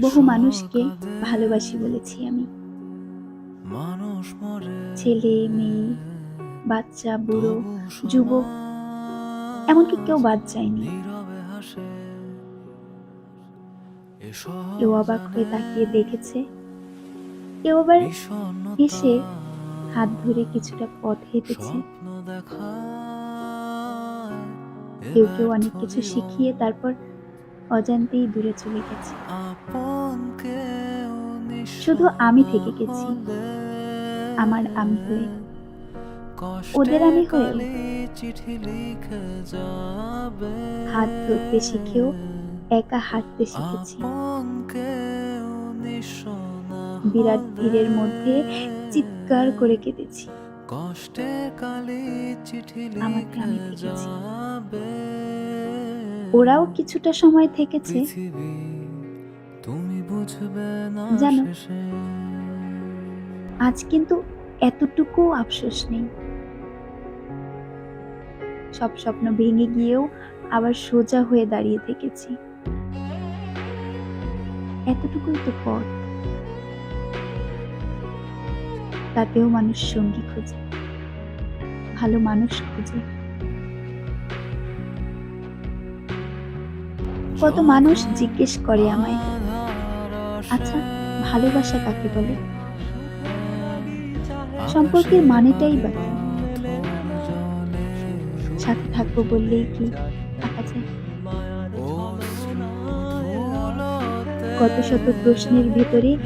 বহু মানুষকে ভালোবাসি বলেছি আমি। ছেলে মেয়ে বাচ্চা বুড়ো যুবক এমনকি কেউ বাদ যায়নি। কেউ অবাক হয়ে তাকিয়ে দেখেছে। কেউ আবার এসে হাত ধরে কিছুটা পথ হেঁটেছে। কেউ কেউ অনেক কিছু শিখিয়ে তারপর অজান্তেই দূরে চলে গেছে। শুধু আমি থেকে গেছি। আমার আমি হয়ে ওদের আমি হয়েও। চিঠি লিখে যাবে। হাত ধরতে শিখেও একা হাঁটতে শিখেছি। বিরাট ভিড়ের মধ্যে চিৎকার করে কেঁদেছি। কষ্টে কালি চিঠি লিখে যাবে। ওরাও কিছুটা সময় থেকেছে। তুমি বুঝবে না জানো, আজ কিন্তু এতটুকু আফসোস নেই। সব স্বপ্ন ভেঙে গিয়েও আবার সোজা হয়ে দাঁড়িয়ে থেকেছি। এতটুকুই তো পথ। তাতেও মানুষ সঙ্গী খোঁজে। ভালো মানুষ খোঁজে। কত মানুষ জিজ্ঞেস করে আমায় আচ্ছা ভালোবাসা কাকে বলে? সম্পর্কের মানেটাই বা? সাথে থাকব বললেই কি থাকা যায়? কত শত প্রশ্নের ভেতরে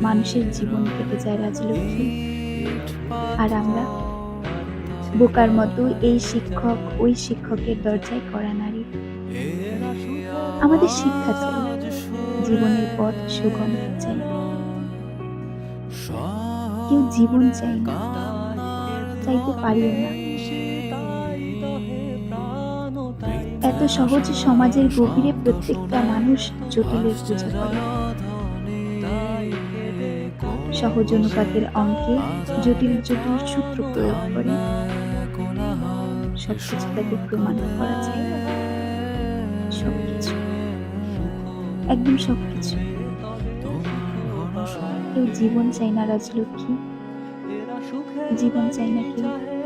মানুষের জীবন কেটে যায় রাজলক্ষ্মী। আর আমরা বোকার মতো এই শিক্ষক ওই শিক্ষকের দরজায় করা নারী আমাদের শিক্ষা চাই, জীবনের পথ সুগম চাই কেউ জীবন চাই না, চাইতে পারিও না। এত সহজ সমাজের গভীরে প্রত্যেকটা মানুষ জটিলের পূজা করে। সহজ অনুপাতের অঙ্কে জটিল জটিল সূত্র প্রয়োগ করে। প্রমাণ করা সবকিছু। একদম সবকিছু। কেউ জীবন চাই না রাজলক্ষ্মী। জীবন চাই না কেউ